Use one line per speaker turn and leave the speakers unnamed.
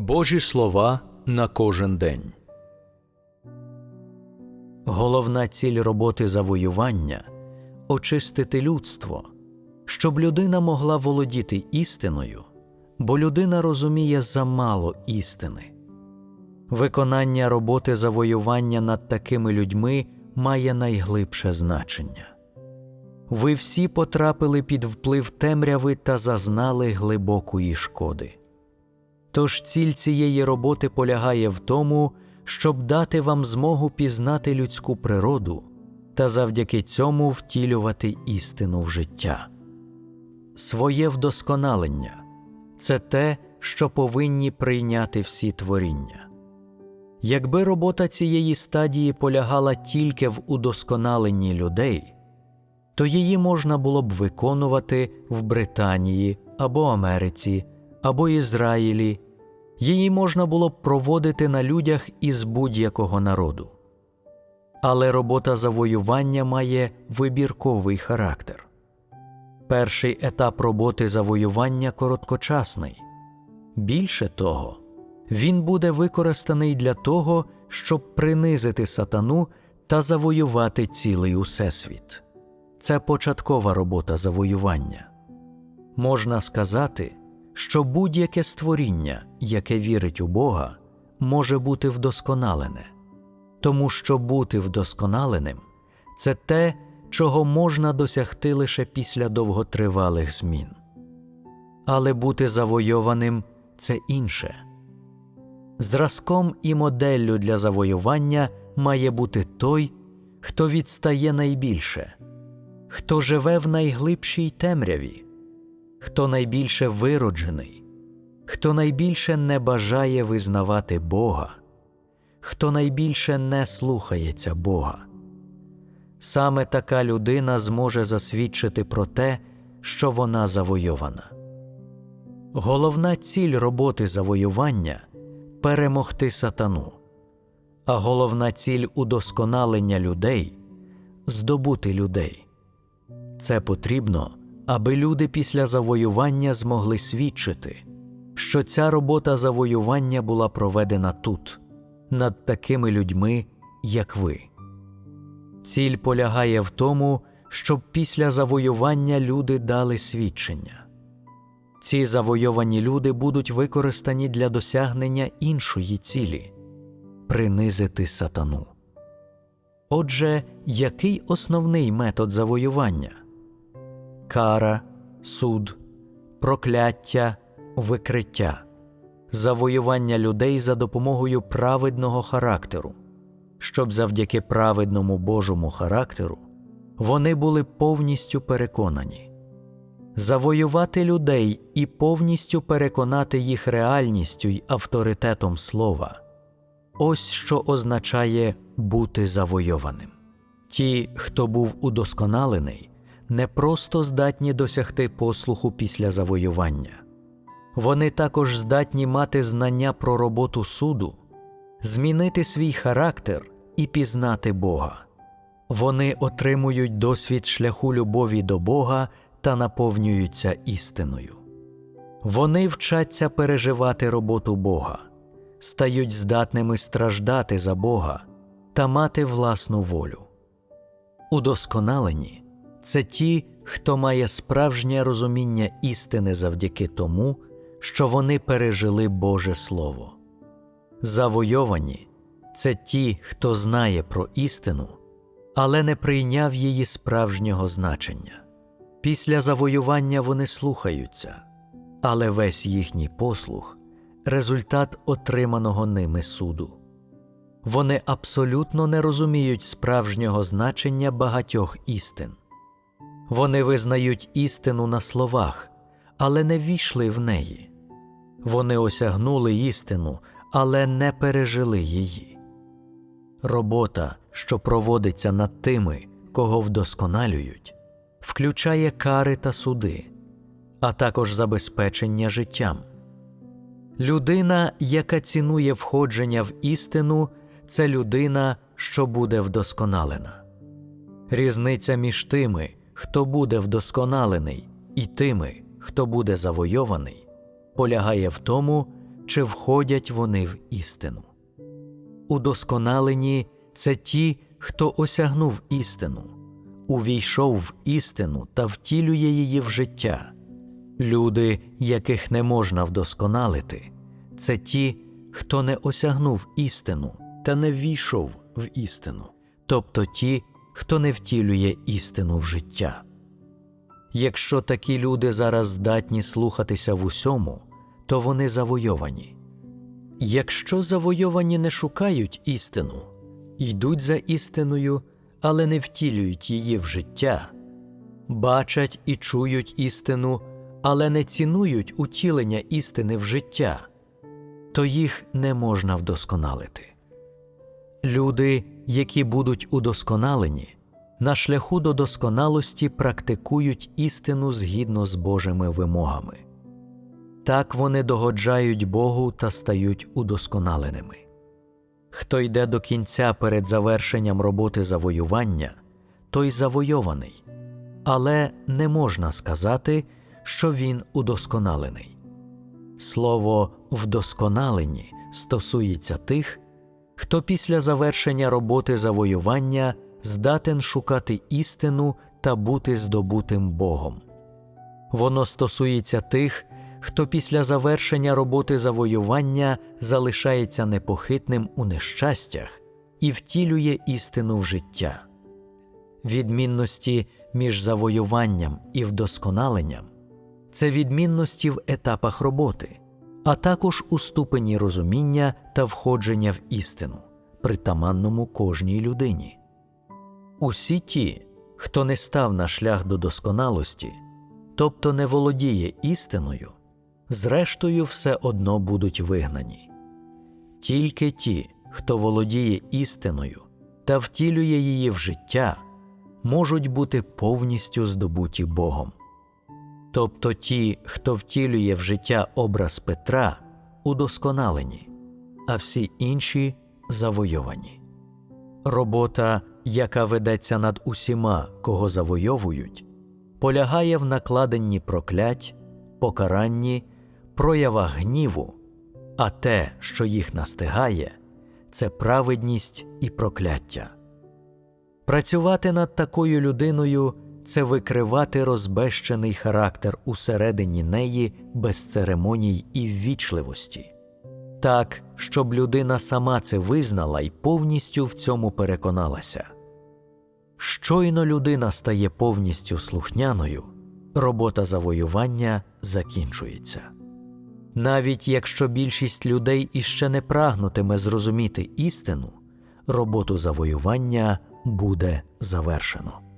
Божі слова на кожен день.
Головна ціль роботи завоювання очистити людство, щоб людина могла володіти істиною, бо людина розуміє замало істини. Виконання роботи завоювання над такими людьми має найглибше значення. Ви всі потрапили під вплив темряви та зазнали глибокої шкоди. Тож ціль цієї роботи полягає в тому, щоб дати вам змогу пізнати людську природу та завдяки цьому втілювати істину в життя. Своє вдосконалення це те, що повинні прийняти всі творіння. Якби робота цієї стадії полягала тільки в удосконаленні людей, то її можна було б виконувати в Британії або Америці або Ізраїлі, її можна було б проводити на людях із будь-якого народу. Але робота завоювання має вибірковий характер. Перший етап роботи завоювання короткочасний. Більше того, він буде використаний для того, щоб принизити сатану та завоювати цілий усесвіт. Це початкова робота завоювання. Можна сказати, що будь-яке створіння, яке вірить у Бога, може бути вдосконалене, тому що бути вдосконаленим це те, чого можна досягти лише після довготривалих змін. Але бути завойованим це інше. Зразком і моделлю для завоювання має бути той, хто відстає найбільше, хто живе в найглибшій темряві, хто найбільше вироджений, хто найбільше не бажає визнавати Бога, хто найбільше не слухається Бога. Саме така людина зможе засвідчити про те, що вона завойована. Головна ціль роботи завоювання перемогти сатану, а головна ціль удосконалення людей здобути людей. Це потрібно, аби люди після завоювання змогли свідчити, що ця робота завоювання була проведена тут, над такими людьми, як ви. Ціль полягає в тому, щоб після завоювання люди дали свідчення. Ці завойовані люди будуть використані для досягнення іншої цілі принизити сатану. Отже, який основний метод завоювання? Кара, суд, прокляття, викриття, завоювання людей за допомогою праведного характеру, щоб завдяки праведному Божому характеру вони були повністю переконані завоювати людей і повністю переконати їх реальністю й авторитетом слова. Ось що означає бути завойованим. Ті, хто був удосконалений, не просто здатні досягти послуху після завоювання, вони також здатні мати знання про роботу суду, змінити свій характер і пізнати Бога. Вони отримують досвід шляху любові до Бога та наповнюються істиною. Вони вчаться переживати роботу Бога, стають здатними страждати за Бога та мати власну волю. Удосконалені це ті, хто має справжнє розуміння істини завдяки тому, що вони пережили Боже Слово. Завойовані це ті, хто знає про істину, але не прийняв її справжнього значення. Після завоювання вони слухаються, але весь їхній послух результат отриманого ними суду. Вони абсолютно не розуміють справжнього значення багатьох істин. Вони визнають істину на словах, але не війшли в неї. Вони осягнули істину, але не пережили її. Робота, що проводиться над тими, кого вдосконалюють включає кари та суди, а також забезпечення життям. Людина, яка цінує входження в істину, це людина, що буде вдосконалена. Різниця між тими, хто буде вдосконалений, і тими, хто буде завойований, полягає в тому, чи входять вони в істину. Удосконалені це ті, хто осягнув істину, увійшов в істину та втілює її в життя. Люди, яких не можна вдосконалити, це ті, хто не осягнув істину та не ввійшов в істину, тобто ті, хто не втілює істину в життя. Якщо такі люди зараз здатні слухатися в усьому, то вони завойовані. Якщо завойовані не шукають істину, йдуть за істиною, але не втілюють її в життя, бачать і чують істину, але не цінують утілення істини в життя, то їх не можна вдосконалити. Люди, які будуть удосконалені, на шляху до досконалості практикують істину згідно з Божими вимогами. Так вони догоджають Богу та стають удосконаленими. Хто йде до кінця перед завершенням роботи завоювання, той завойований, але не можна сказати, що він удосконалений. Слово вдосконалені стосується тих, хто після завершення роботи завоювання здатен шукати істину та бути здобутим Богом. Воно стосується тих, хто після завершення роботи завоювання залишається непохитним у нещастях і втілює істину в життя. Відмінності між завоюванням і вдосконаленням це відмінності в етапах роботи, а також у ступені розуміння та входження в істину, притаманному кожній людині. Усі ті, хто не став на шлях до досконалості, тобто не володіє істиною, зрештою все одно будуть вигнані. Тільки ті, хто володіє істиною та втілює її в життя, можуть бути повністю здобуті Богом. Тобто ті, хто втілює в життя образ Петра, удосконалені, а всі інші завойовані. Робота, яка ведеться над усіма, кого завойовують, полягає в накладенні проклять, покаранні, проявах гніву, а те, що їх настигає, це праведність і прокляття. Працювати над такою людиною це викривати розбещений характер усередині неї без церемоній і ввічливості, так, щоб людина сама це визнала і повністю в цьому переконалася. Щойно людина стає повністю слухняною, робота завоювання закінчується. Навіть якщо більшість людей іще не прагнутиме зрозуміти істину, роботу завоювання буде завершено.